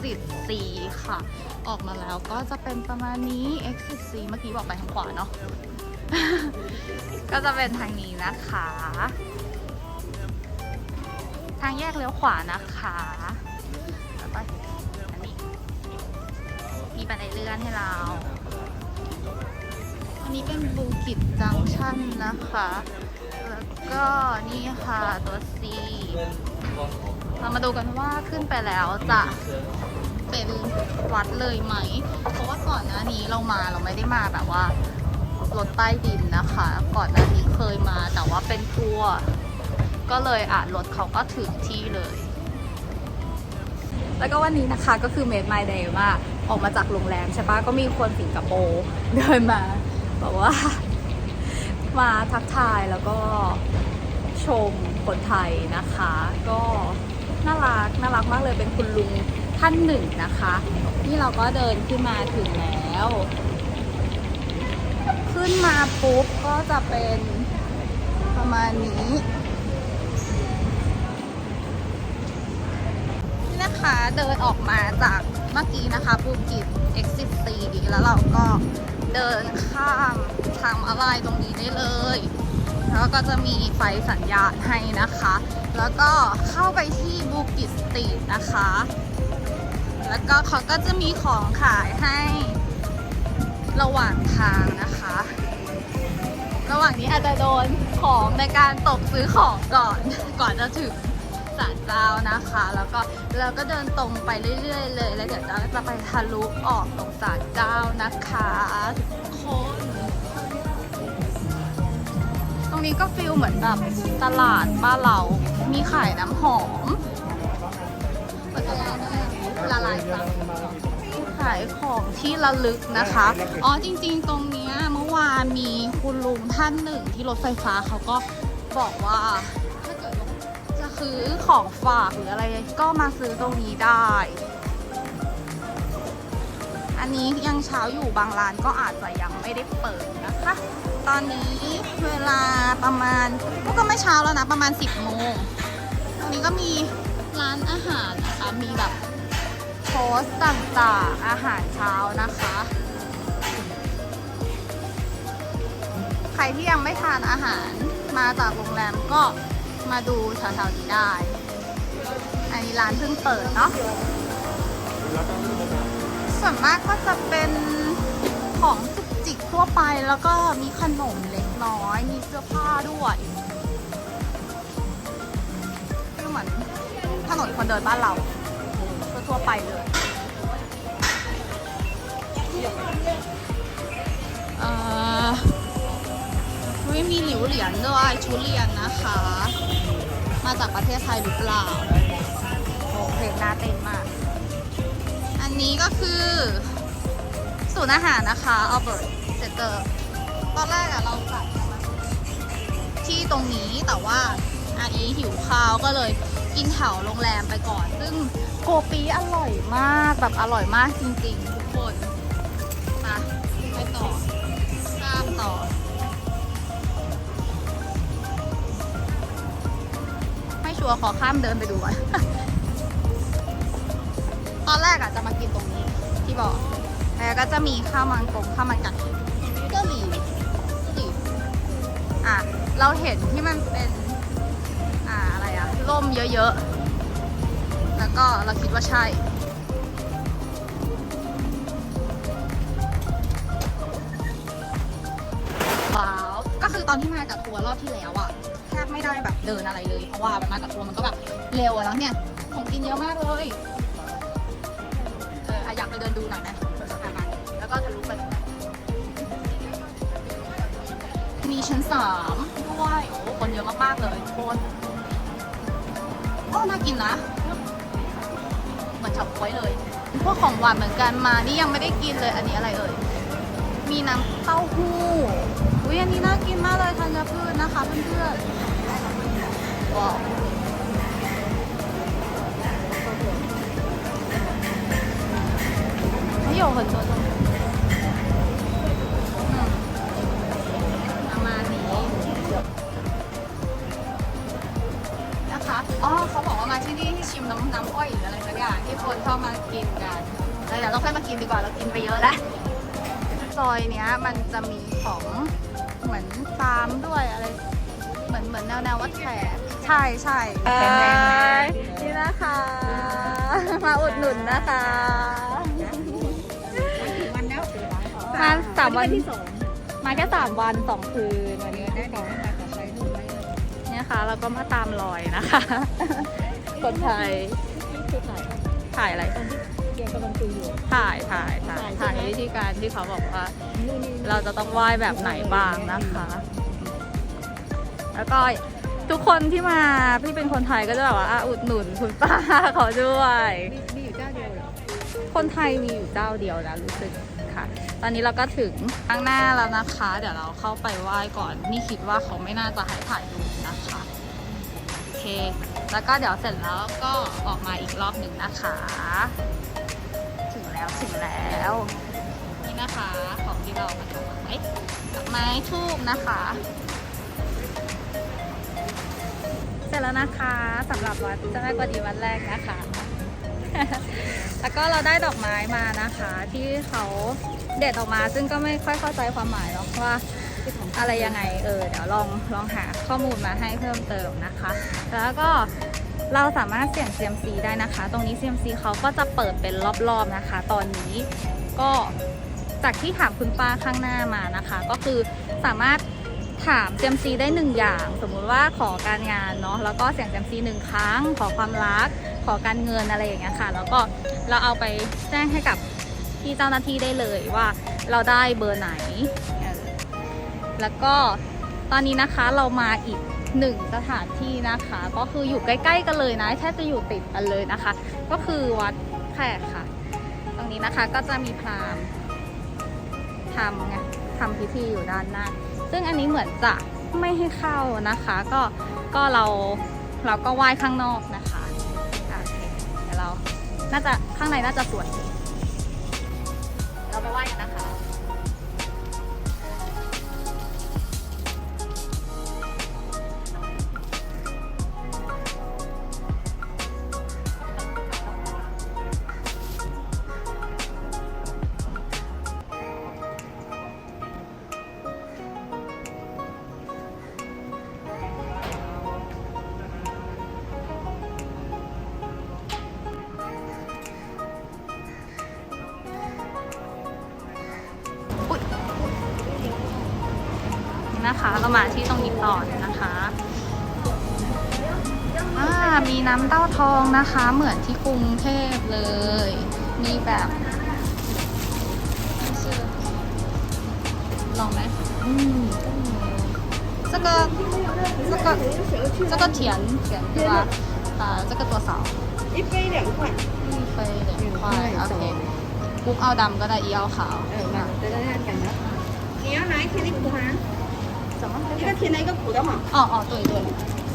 exit C ค่ะ ออกมาแล้วก็จะเป็นประมาณนี้ exit C เมื่อกี้บอกไปทางขวาเนาะ ก็จะเป็นทางนี้นะคะ ทางแยกเลี้ยวขวานะคะแล้วก็อันนี้ มีบันไดเลื่อนให้เราอันนี้เป็นบูกิจจังชั่นนะคะ แล้วก็นี่ค่ะตัว C เรามาดูกันว่าขึ้นไปแล้วจะ เป็นวัดเลยไหม เพราะว่าก่อนหน้านี้เรามาเราไม่ได้มาแบบว่ารถใต้ดินนะคะ ก่อนหน้านี้เคยมาแต่ว่าเป็นทัวร์ก็เลยอะรถเขาก็ถึงที่เลย แล้วก็วันนี้นะคะก็คือ made my day มาออกมาจากโรงแรมใช่ปะก็มีคนสิงคโปร์เดินมาบอกว่า มาทักทายแล้วก็ชมคนไทยนะคะ ก็น่ารักน่ารักมากเลยเป็นคุณลุง ท่านหนึ่งนะคะนี่เราก็เดินขึ้นมาถึงแล้ว ขึ้นมาปุ๊บก็จะเป็นประมาณนี้นี่นะคะเดินออกมาจากเมื่อกี้นะคะภูกิจ exit C แล้วเราก็เดินข้ามทางมาลายตรงนี้ได้เลย แล้วก็จะมีไฟสัญญาณให้นะคะ แล้วก็เข้าไปที่บูกิสตรีทนะคะ แล้วก็เขาก็จะมีของขายให้ระหว่างทางนะคะ ระหว่างนี้อาจจะโดนของในการตกซื้อของก่อน ก่อนจะถึงศาลเจ้านะคะ แล้วก็เราก็เดินตรงไปเรื่อยๆ เลย แล้วเดี๋ยวจะจะไปทะลุออกตรงศาลเจ้านะคะทุกคน ตรงนี้ก็ฟิลเหมือนแบบตลาดบ้านเรา มีขายน้ำหอมปิดตลาดอะ ละลายซับขายของที่ระลึกนะคะ อ๋อจริงๆตรงเนี้ยเมื่อวานมีคุณลุงท่านหนึ่งที่รถไฟฟ้าเขาก็บอกว่าถ้าเกิดจะซื้อของฝากหรืออะไรก็มาซื้อตรงนี้ได้ อันนี้ยังเช้าอยู่บางร้านก็อาจจะยังไม่ได้เปิดนะคะ ตอนนี้เวลาประมาณก็ก็ไม่เช้าแล้วนะประมาณ 10โมงตรงนี้ก็มีร้านอาหารนะคะมีแบบ สต์ต่างๆ อาหารเช้านะคะ ใครที่ยังไม่ทานอาหารมาจากโรงแรมก็มาดูแถวๆนี้ได้ อันนี้ร้านเพิ่งเปิดเนาะส่วนมากก็จะเป็นของจุกจิกทั่วไปแล้วก็มีขนมเล็กน้อย มีเสื้อผ้าด้วยก็เหมือนถนนคนเดินบ้านเรา ทั่วไปเลยเอ่อไม่มีหลิวเหรียญด้วยชุเรียนนะคะ มาจากประเทศไทยหรือเปล่าโอ้เพลงน่าเต้นมาก อันนี้ก็คือศูนย์อาหารนะคะอัลเบิร์ตเซเตอร์ตอนแรกอะเราจัดที่ตรงนี้แต่ว่าอาอีหิวข้าวก็เลยกินแถวโรงแรมไปก่อน ซึ่ง โกปีอร่อยมากแบบอร่อยมากจริงๆ ทุกคนมาไปต่อข้ามต่อ ไม่ชัวร์ขอข้ามเดินไปดูก่อน ตอนแรกอะจะมากินตรงนี้ ที่บอกแล้วก็จะมีข้าวมันกงข้าวมันไก่ก็หลีหลีอะ เราเห็นที่มันเป็น อ่าอะไรอะร่มเยอะๆ แล้วก็เราคิดว่าใช่ ว้าว ก็คือตอนที่มากับทัวร์รอบที่แล้วอะแทบไม่ได้แบบเดินอะไรเลย เพราะว่ามันมากับทัวร์มันก็แบบเร็วอะแล้วเนี่ยของกินเยอะมากเลยเอออะอยากไปเดินดูหน่อยนะอะมาแล้วก็ทะลุไปตรงนั้นมีชั้นสามด้วยโอ้โหคนเยอะมากๆเลยทุกคนโอ้น่ากินนะ เหมือนช็อปไวยเลย พวกของหวานเหมือนกันมานี่ยังไม่ได้กินเลยอันนี้อะไรเอ่ยมีน้ำเต้าหู้อุ้ยอันนี้น่ากินมากเลยธัญพืชนะคะเพื่อนๆว้าวไม่有很多种 ที่นี่ที่ชิมน้ำน้ำอ้อยหรืออะไรสักอย่างที่คนชอบมากินกันแล้วเดี๋ยวเราค่อยมากินดีกว่าเรากินไปเยอะแล้วซอยเนี้ยมันจะมีของเหมือนฟาร์มด้วยอะไร เหมือนเหมือนแนวแนววัดแขกใช่ใช่นี่นะคะ มาอุดหนุนนะคะวันแล้วมาสามวันที่สองมาแค่สามวันสองคืนวันนี้ได้ของมาต่อไปดูไหมเนี่ยค่ะเราก็มาตามรอยนะคะ คนไทยนี่คือถ่ายถ่ายอะไรตอนที่เกียร์กำลังคุยอยู่ ถ่ายถ่ายถ่ายถ่ายใช่ถ่ายไหมวิธีการที่เขาบอกว่านู่นนี่เราจะต้องไหว้แบบไหนบ้างนะคะ แล้วก็ทุกคนที่มาพี่เป็นคนไทยก็จะแบบว่าอะอุดหนุนคุณป้าเขาด้วยมีมีอยู่เจ้าเดียวเหรอคนไทยมีอยู่เจ้าเดียวนะรู้สึกค่ะ ตอนนี้เราก็ถึงข้างหน้าแล้วนะคะ เดี๋ยวเราเข้าไปไหว้ก่อน นี่คิดว่าเขาไม่น่าจะให้ถ่ายรูปนะคะ โอเค แล้วก็เดี๋ยวเสร็จแล้วก็ออกมาอีกรอบหนึ่งนะคะ ถึงแล้วถึงแล้ว นี่นะคะของที่เรามาถวายดอกไม้ทูบนะคะ เสร็จแล้วนะคะสำหรับวัดเจ้าแม่กวนอิมวันแรกนะคะ แล้วก็เราได้ดอกไม้มานะคะ ที่เขาเด็ดออกมาซึ่งก็ไม่ค่อยเข้าใจความหมายเนาะว่าอะไรยังไงเออเดี๋ยวลองลองหา ข้อมูลมาให้เพิ่มเติมนะคะ แล้วก็เราสามารถเสี่ยง CMC ได้นะคะ ตรงนี้ CMC เขาก็จะเปิดเป็นรอบๆนะคะ ตอนนี้ก็จากที่ถามคุณป้าข้างหน้ามานะคะ ก็คือสามารถถาม CMC ได้หนึ่งอย่าง สมมุติว่าขอการงานเนาะแล้วก็เสี่ยง CMC หนึ่งครั้ง ขอความรัก ขอการเงินอะไรอย่างเงี้ยค่ะ แล้วก็เราเอาไปแจ้งให้กับที่เจ้าหน้าที่ได้เลยว่าเราได้เบอร์ไหน แล้วก็ ตอนนี้นะคะเรามาอีกหนึ่งสถานที่นะคะ ก็คืออยู่ใกล้ ๆ กันเลยนะแทบจะอยู่ติดกันเลยนะคะ ก็คือวัดแขกค่ะ ตรงนี้นะคะก็จะมีพราหมณ์ทำไงทำพิธีอยู่ด้านหน้า ซึ่งอันนี้เหมือนจะไม่ให้เข้านะคะ ก็ก็เราเราก็ไหว้ข้างนอกนะคะโอเคเดี๋ยวเราน่าจะข้างในน่าจะสวยเราไปไหว้กันนะคะ นี่นะคะ เรามาที่ตรงนี้ต่อนะคะอ่ามีน้ำเต้าทองนะคะ เหมือนที่กรุงเทพเลย มีแบบชื่อลองไหม อืม 这个这个这个甜甜对吧？啊，这个多少？一杯两块一杯两块。OK。กุ๊กเอาดำก็ได้อีเอาขาว เออมาจะได้กันนะ你要哪一天的苦哈？ 什么？一个甜的，一个苦的嘛。哦哦，对对，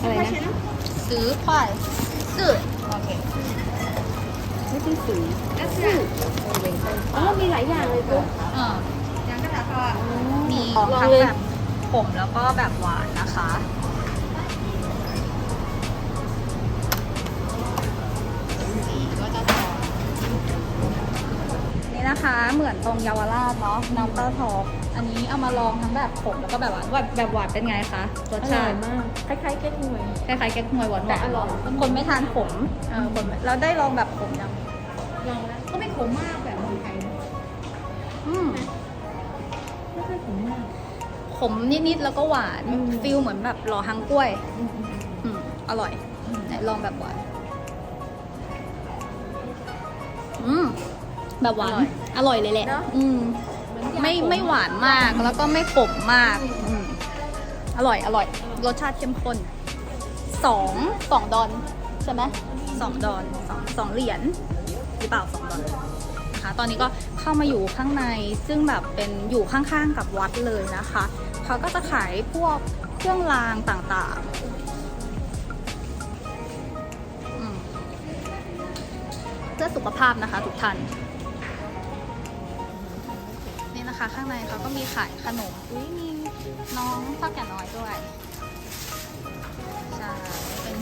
十块钱呢？十块四。OK。 ไม่ใช่สีก็คืออ๋อมีหลายอย่างเลยปุ๊บ 嗯， ยังก็ถามว่า มีทั้งแบบขมแล้วก็แบบหวานนะคะสีก็จะต่อนี่นะคะ เหมือนตรงเยาวราชเนาะน้ำเต้าทอง อันนี้เอามาลองทั้งแบบขมแล้วก็แบบหวานแบบแบบหวานเป็นไงคะรสอชาร่อยติมากคล้ายๆเก๊กฮวยคล้ายๆแก๊กฮวยหวานหแต่วานอร่อย คนไม่ทานขมเออคนไม่เราได้ลองแบบขมยังลองแล้วก็ไม่ขมมากแบบเมืองไทยนะอืม ไม่ค่อยขมมาก ขมนิดๆ แล้วก็หวานอืม ฟิลเหมือนแบบหล่อฮังกล้วย อืมอืมอืมอร่อยอืมไหนลองแบบหวาน อืม แบบหวาน อร่อยเลยแหละ เนอะ อืมเหอนยา ไม่ไม่หวานมากแล้วก็ไม่ขมมากอืมอร่อยอร่อยรสชาติเข้มข้นสองสองดอนใช่ไหมสองดอนสองสองเหรียญหรือเปล่าสองดอนนะคะตอนนี้ก็เข้ามาอยู่ข้างในซึ่งแบบเป็นอยู่ข้างๆกับวัดเลยนะคะ เขาก็จะขายพวกเครื่องรางต่างๆอืมเพื่อสุขภาพนะคะทุกท่าน นะคะ ข้างในเขาก็มีขายขนมอุ้ยมีน้องฟักแก่น้อยด้วยใช่เป็น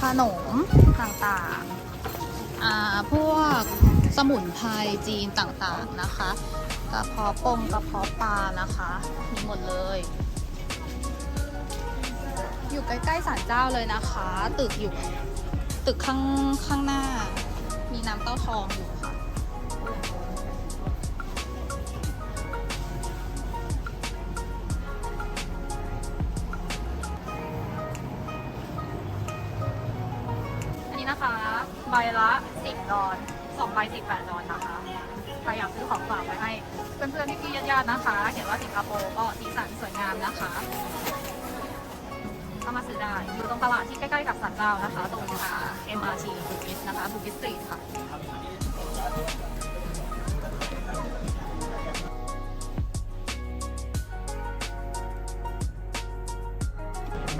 ขนมต่างๆอ่าพวกสมุนไพรจีนต่างๆนะคะกระเพาะปงกระเพาะปลานะคะมีหมดเลย อยู่ใกล้ๆศาลเจ้าเลยนะคะ ตึกอยู่ตึกข้างข้างหน้า มีน้ำเต้าทองอยู่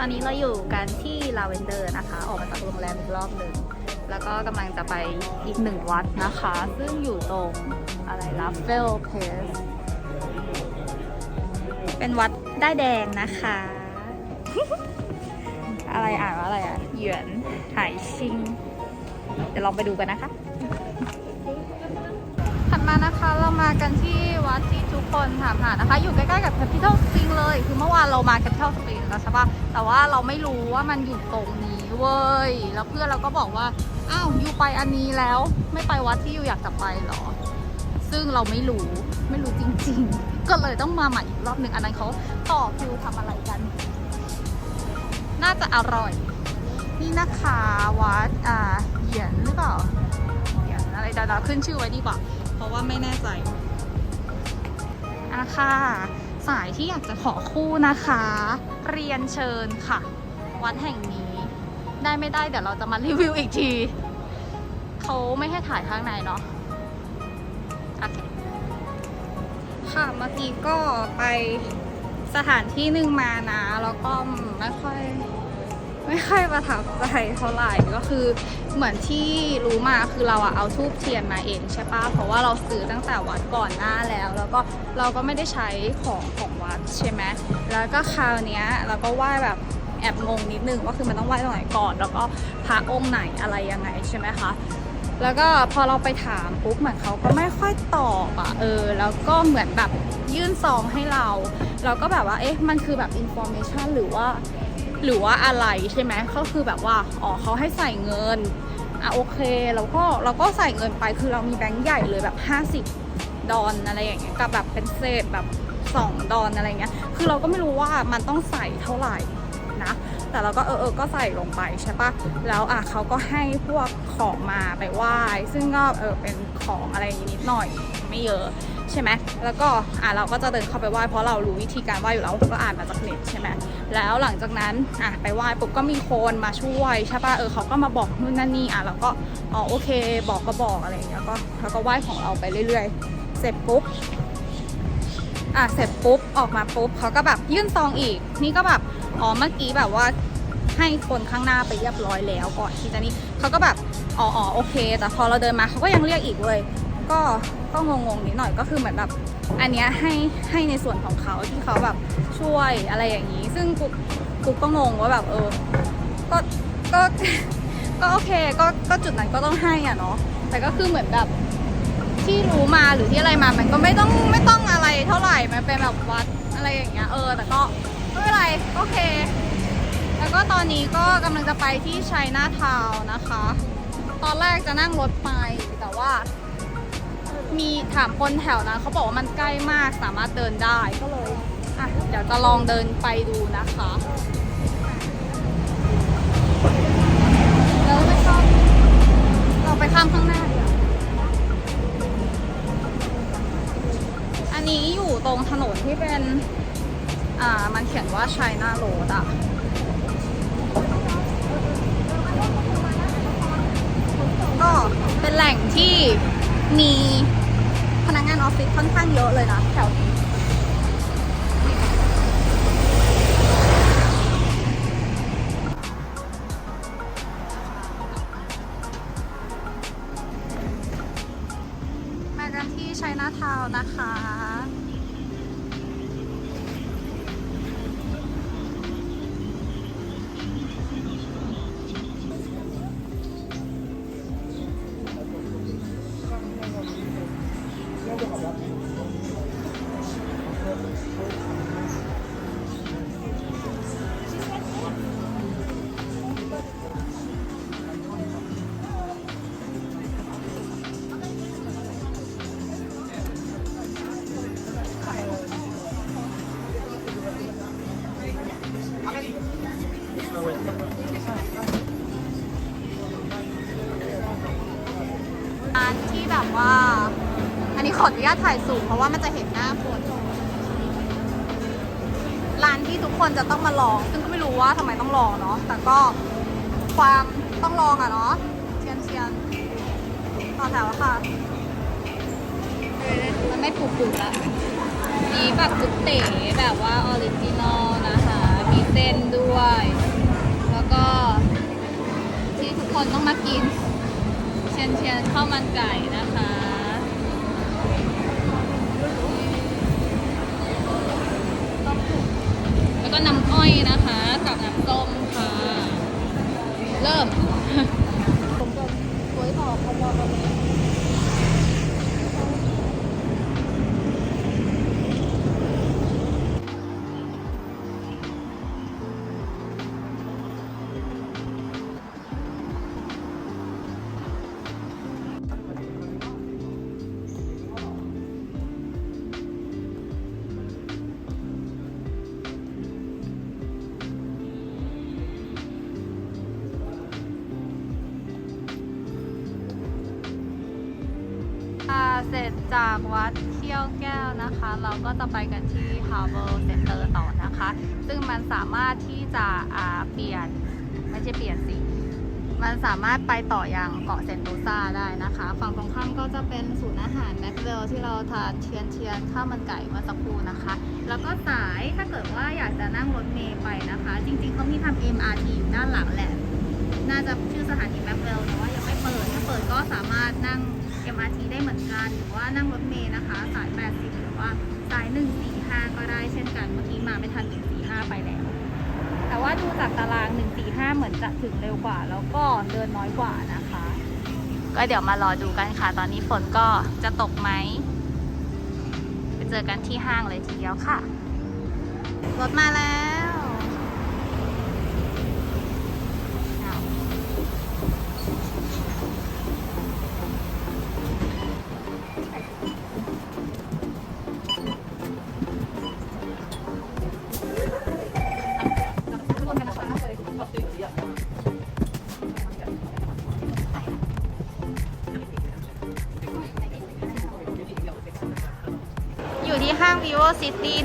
ตอนนี้เราอยู่กันที่ลาเวนเดอร์นะคะ ออกมาจากโรงแรมอีกรอบหนึ่ง แล้วก็กำลังจะไปอีกหนึ่งวัดนะคะ ซึ่งอยู่ตรงอะไรลัฟเฟลเพสเป็นวัดได้แดงนะคะ อะไรอ่านว่าอะไรอะเหยือนหายชิง เดี๋ยวลองไปดูกันนะคะ มานะคะ เรามากันที่วัดที่ทุกคนถามหานะคะ อยู่ใกล้ๆกับ Capital Spring เลย คือเมื่อวานเรามา Capital Spring แล้วใช่ปะแต่ว่าเราไม่รู้ว่ามันอยู่ตรงนี้เว้ย แล้วเพื่อนเราก็บอกว่า อ้าวอยู่ไปอันนี้แล้ว ไม่ไปวัดที่อยู่อยากจะไปหรอ ซึ่งเราไม่รู้ ไม่รู้จริงๆ ก็เลยต้องมาใหม่อีกรอบหนึ่งอันนั้นเขาต่อคิวทำอะไรกัน น่าจะอร่อย นี่นะคะวัดอ่าเหยียนหรือเปล่าเหยียนอะไรดาๆขึ้นชื่อไว้ดีกว่า เพราะว่าไม่แน่ใจอะค่ะสายที่อยากจะขอคู่นะคะ เรียนเชิญค่ะ วัดแห่งนี้ ได้ไม่ได้เดี๋ยวเราจะมารีวิวอีกที เขาไม่ให้ถ่ายข้างในเนาะโอเคค่ะเมื่อกี้ก็ไปสถานที่หนึ่งมานะ แล้วก็ไม่ค่อย ไม่ค่อยประทับใจเท่าไหร่ก็คือเหมือนที่รู้มาคือเราอะเอาทูบเทียนมาเองใช่ปะเพราะว่าเราซื้อตั้งแต่วัดก่อนหน้าแล้ว แล้วก็เราก็ไม่ได้ใช้ของของวัดใช่ไหมแล้วก็คราวเนี้ยเราก็ไหว้แบบแอบงงนิดนึงว่าคือมันต้องไหว้ตรงไหนก่อน แล้วก็พระองค์ไหนอะไรยังไงใช่ไหมคะแล้วก็พอเราไปถามปุ๊บเหมือนเขาก็ไม่ค่อยตอบอะเออ แล้วก็เหมือนแบบยื่นซองให้เรา เราก็แบบว่าเอ๊ะมันคือแบบอินโฟเมชันหรือว่า หรือว่าอะไรใช่ไหมก็คือแบบว่าอ๋อเขาให้ใส่เงินอะโอเคแล้วก็เราก็ใส่เงินไปคือเรามีแบงค์ใหญ่เลยแบบ 50 ดอนอะไรอย่างเงี้ยกับแบบเป็นเศษแบบ 2 ดอนอะไรเงี้ยคือเราก็ไม่รู้ว่ามันต้องใส่เท่าไหร่นะแต่เราก็เออเออก็ใส่ลงไปใช่ปะแล้วอะเขาก็ให้พวกของมาไปไหว้ซึ่งก็เออเป็นของอะไรนิดหน่อยไม่เยอะ ใช่ไหมแล้วก็อะเราก็จะเดินเข้าไปไหว้เพราะเรารู้วิธีการไหว้อยู่แล้วก็อ่านมาจากเน็ตใช่ไหมแล้วหลังจากนั้นอะไปไหว้ปุ๊บก็มีคนมาช่วยใช่ปะเออเขาก็มาบอกนู่นนั่นนี่อะเราก็อ๋อโอเค บอกก็บอกอะไรอย่างเงี้ยก็แล้วก็ไหว้ของเราไปเรื่อยๆ เสร็จปุ๊บอะเสร็จปุ๊บออกมาปุ๊บเขาก็แบบยื่นซองอีก นี่ก็แบบอ๋อเมื่อกี้แบบว่าให้คนข้างหน้าไปเรียบร้อยแล้วก่อนที่จะนี่เขาก็แบบอ๋ออ๋อโอเค แต่พอเราเดินมาเขาก็ยังเรียกอีกเว้ย ก็ก็งงๆนิดหน่อยก็คือเหมือนแบบอันเนี้ยให้ให้ในส่วนของเขาที่เขาแบบช่วยอะไรอย่างนี้ ซึ่งกูกูก็งงว่าแบบเออก็ก็ก็โอเคก็ก็จุดนั้นก็ต้องให้อะเนาะแต่ก็คือเหมือนแบบที่รู้มาหรือที่อะไรมามันก็ไม่ต้องไม่ต้องอะไรเท่าไหร่มันเป็นแบบวัดอะไรอย่างเงี้ยเออ แต่ก็ไม่เป็นไรโอเค แล้วก็ตอนนี้ก็กำลังจะไปที่ชัยนาทาวนะคะ ตอนแรกจะนั่งรถไปแต่ว่า มีถามคนแถวนั้นเขาบอกว่ามันใกล้มากสามารถเดินได้ก็เลยอะเดี๋ยวจะลองเดินไปดูนะคะแล้วไม่ชอบเราไปข้ามข้างหน้าดีกว่าอันนี้อยู่ตรงถนนที่เป็นอ่ามันเขียนว่าชัยนาโรดอะก็เป็นแหล่งที่มี ออฟฟิศค่อนข้างเยอะเลยนะแถวนี้าตถ่ายสูงเพราะว่ามันจะเห็นหน้าคนร้านที่ทุกคนจะต้องมาลอง ซึ่งก็ไม่รู้ว่าทำไมต้องลองเนาะ แต่ก็ความต้องลองอะเนาะเชียนเชียนต่อแถวค่ะ มันไม่ปูปูละมีแบบกุเต๋แบบว่าออริจินอลนะคะ มีเส้นด้วย แล้วก็ที่ทุกคนต้องมากิน เชียนเชียนข้าวมันไก่นะคะ แล้วก็น้ำอ้อยนะคะ กับน้ำส้มค่ะ เริ่มผมก็กล้วยหอมพอๆกันเลยค่ เสร็จจากวัดเที่ยวแก้วนะคะ เราก็จะไปกันที่ Harbor Center ต่อนะคะ ซึ่งมันสามารถที่จะเปลี่ยนไม่ใช่เปลี่ยนสิ มันสามารถไปต่อยังเกาะเซนโตซาได้นะคะ ฝั่งตรงข้ามก็จะเป็นศูนย์อาหารแม็กเวลที่เราทานเชียนเชียนข้าวมันไก่เมื่อสักครู่นะคะ แล้วก็สายถ้าเกิดว่าอยากจะนั่งรถเมล์ไปนะคะ จริงๆเขามีทำ MRT อยู่ด้านหลังแหละ น่าจะชื่อสถานีแม็กเวลแต่ว่ายังไม่เปิด ถ้าเปิดก็สามารถนั่ง MRT ได้เหมือนกัน หรือว่านั่งรถเมล์นะคะ สาย 80 หรือว่าสาย 145 ก็ได้เช่นกัน เมื่อกี้มาไม่ทัน 145 ไปแล้ว แต่ว่าดูจากตาราง 145 เหมือนจะถึงเร็วกว่า แล้วก็เดินน้อยกว่านะคะ ก็เดี๋ยวมารอดูกันค่ะ ตอนนี้ฝนก็จะตกไหม ไปเจอกันที่ห้างเลยทีเดียวค่ะ รถมาแล้ว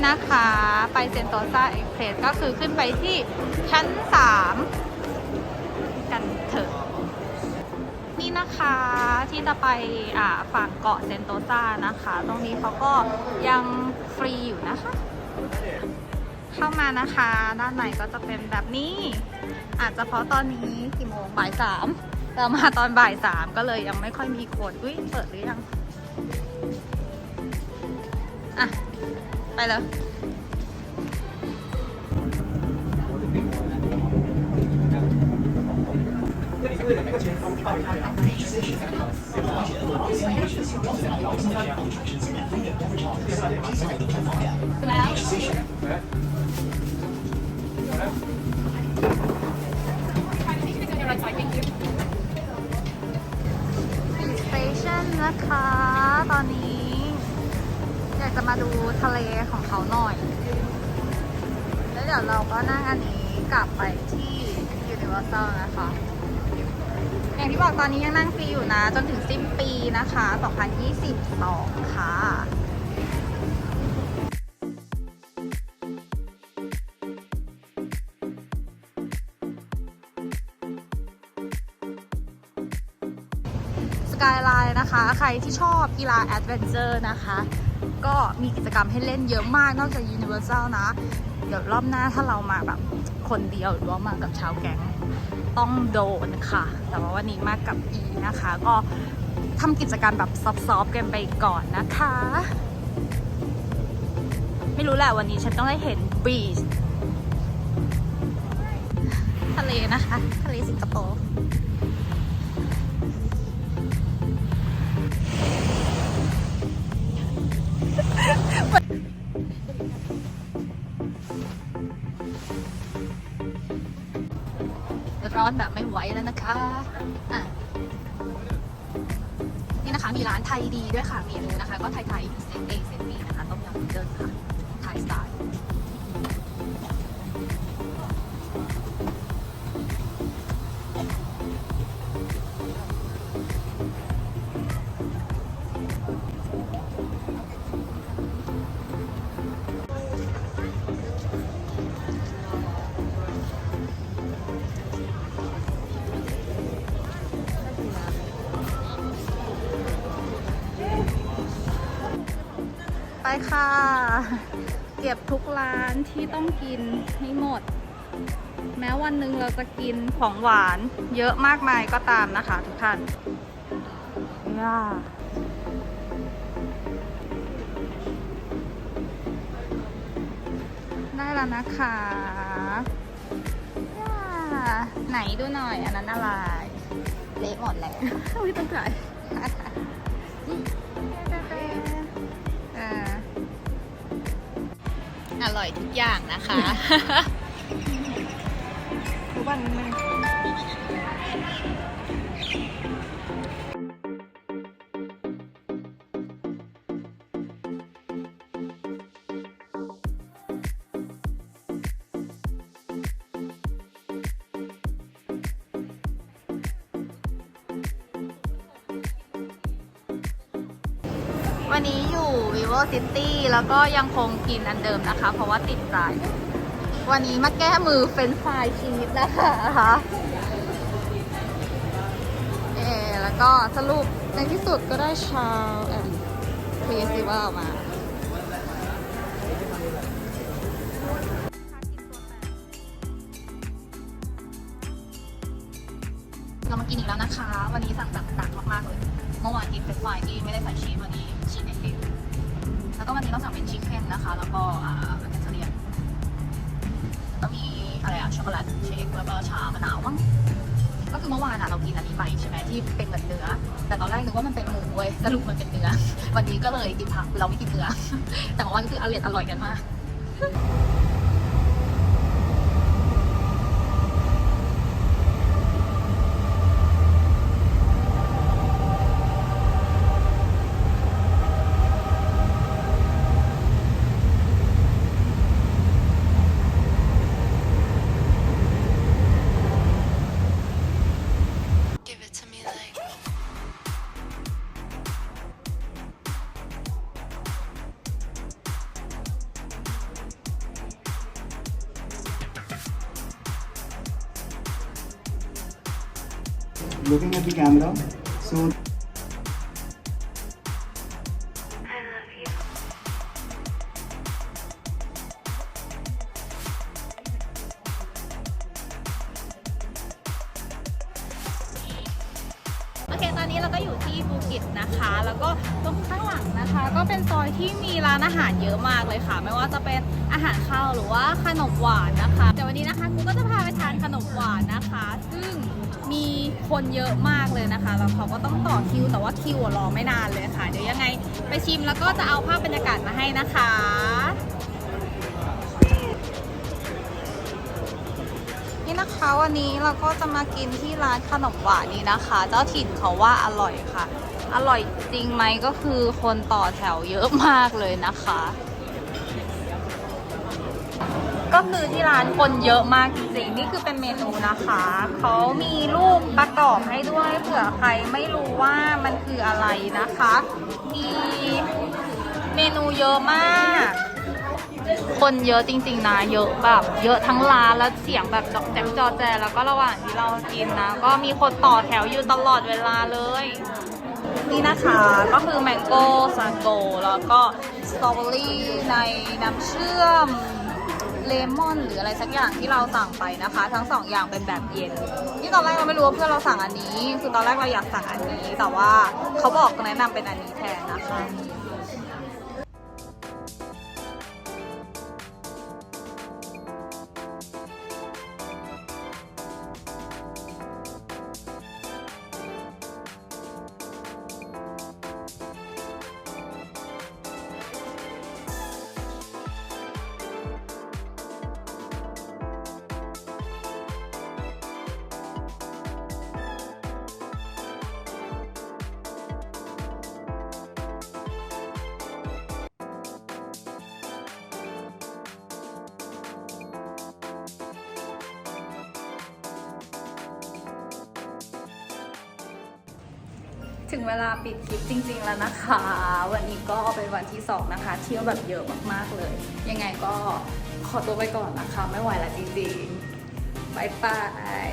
นะคะ ไปเซนโตซาเอ็กเพรสก็คือขึ้นไปที่ชั้น 3 กันเถอะ นี่นะคะที่จะไปอ่าฝั่งเกาะเซนโตซานะคะ ตรงนี้เขาก็ยังฟรีอยู่นะคะ เข้ามานะคะ ด้านในก็จะเป็นแบบนี้ อาจจะเพราะตอนนี้กี่โมงบ่ายสามเรามาตอนบ่ายสามก็เลยยังไม่ค่อยมีคนอุ้ยเปิดหรือยังอะ ไปเลยสเตชันนะคะ ตอนนี้อยาก จะมาดูทะเลของเขาหน่อย แล้วเดี๋ยวเราก็นั่งอันนี้กลับไปที่ Universal นะคะ อย่างที่บอกตอนนี้ยังนั่งฟรีอยู่นะ จนถึงสิ้นปีนะคะ 2022 ค่ะสกายไลน์นะคะ ใครที่ชอบกีฬาแอดเวนเจอร์นะคะ ก็มีกิจกรรมให้เล่นเยอะมากนอกจาก Universal นะ เดี๋ยวรอบหน้าถ้าเรามาแบบคนเดียวหรือว่ามากับชาวแก๊งต้องโดนค่ะ แต่ว่าวันนี้มากับอีนะคะ ก็ทำกิจกรรมแบบซอฟๆกันไปก่อนนะคะ ไม่รู้แหละวันนี้ฉันต้องได้เห็นบีชทะเลนะคะ ทะเลสิงคโปร์ อนแบบไม่ไหวแล้วนะคะอะนี่นะคะมีร้านไทยดีด้วยค่ะเมนูนะคะ ก็ไทยๆเซตเอเซตบีนะคะต้มยำเดินค่ะไทยสไตล์ ค่ะ เก็บทุกร้านที่ต้องกินให้หมด แม้วันหนึ่งเราจะกินของหวานเยอะมากมายก็ตามนะคะทุกท่านย่าได้แล้วนะคะย่าไหนดูหน่อยอันนั้นอะไร เละหมดแล้วไม่ต้องจ่าย ร่อยทุกอย่างนะคะรู้บ้างไห วันนี้อยู่ vivo city แล้วก็ยังคงกินอันเดิมนะคะ เพราะว่าติดใจ วันนี้มาแก้มือเฟรนช์ฟรายชีสนะคะเออแล้วก็สรุปในที่สุดก็ได้ชาวแอนครีซิว่ามาานอะเรากินอันนี้ไปใช่ไหมที่เป็นเหมือนเนื้อ แต่ตอนแรกนึกว่ามันเป็นหมูเว้ยสรุปมันเป็นเนื้อ วันนี้ก็เลยกินผักเราไม่กินเนื้อ แต่เมื่อวานคืออร่อยอร่อยกันมาก ก็อยู่ที่ภูเก็ตนะคะ แล้วก็ตรงข้างหลังนะคะ ก็เป็นซอยที่มีร้านอาหารเยอะมากเลยค่ะ ไม่ว่าจะเป็นอาหารข้าวหรือว่าขนมหวานนะคะแต่วันนี้นะคะกูก็จะพาไปทานขนมหวานนะคะ ซึ่งมีคนเยอะมากเลยนะคะแล้วเขาก็ต้องต่อคิวแต่ว่าคิวรอไม่นานเลยค่ะ เดี๋ยวยังไงไปชิมแล้วก็จะเอาภาพบรรยากาศมาให้นะคะ วันนี้เราก็จะมากินที่ร้านขนมหวานนี้นะคะ เจ้าถิ่นเขาว่าอร่อยค่ะ อร่อยจริงไหมก็คือคนต่อแถวเยอะมากเลยนะคะ ก็คือที่ร้านคนเยอะมากจริงๆนี่คือเป็นเมนูนะคะ เขามีรูปประกอบให้ด้วยเผื่อใครไม่รู้ว่ามันคืออะไรนะคะ มีเมนูเยอะมาก คนเยอะจริง ๆ นะ เยอะแบบเยอะทั้งร้านแล้วเสียงแบบจอกแจ๊กจอแจแล้วก็ระหว่างที่เรากินนะ ก็มีคนต่อแถวอยู่ตลอดเวลาเลย นี่นะคะก็คือแมงโก้ซาโกแล้วก็สตรอเบอรี่ในน้ำเชื่อมเลมอนหรืออะไรสักอย่างที่เราสั่งไปนะคะ ทั้งสองอย่างเป็นแบบเย็นที่ตอนแรกเราไม่รู้ว่าเพื่อนเราสั่งอันนี้ คือตอนแรกเราอยากสั่งอันนี้ แต่ว่าเขาบอกแนะนำเป็นอันนี้แทนนะคะ ถึงเวลาปิดคลิปจริง ๆ แล้วนะคะ วันนี้ก็เป็นวันที่สองนะคะ เที่ยวแบบเยอะมากๆเลย ยังไงก็ขอตัวไปก่อนนะคะ ไม่ไหวแล้วจริงๆบายบาย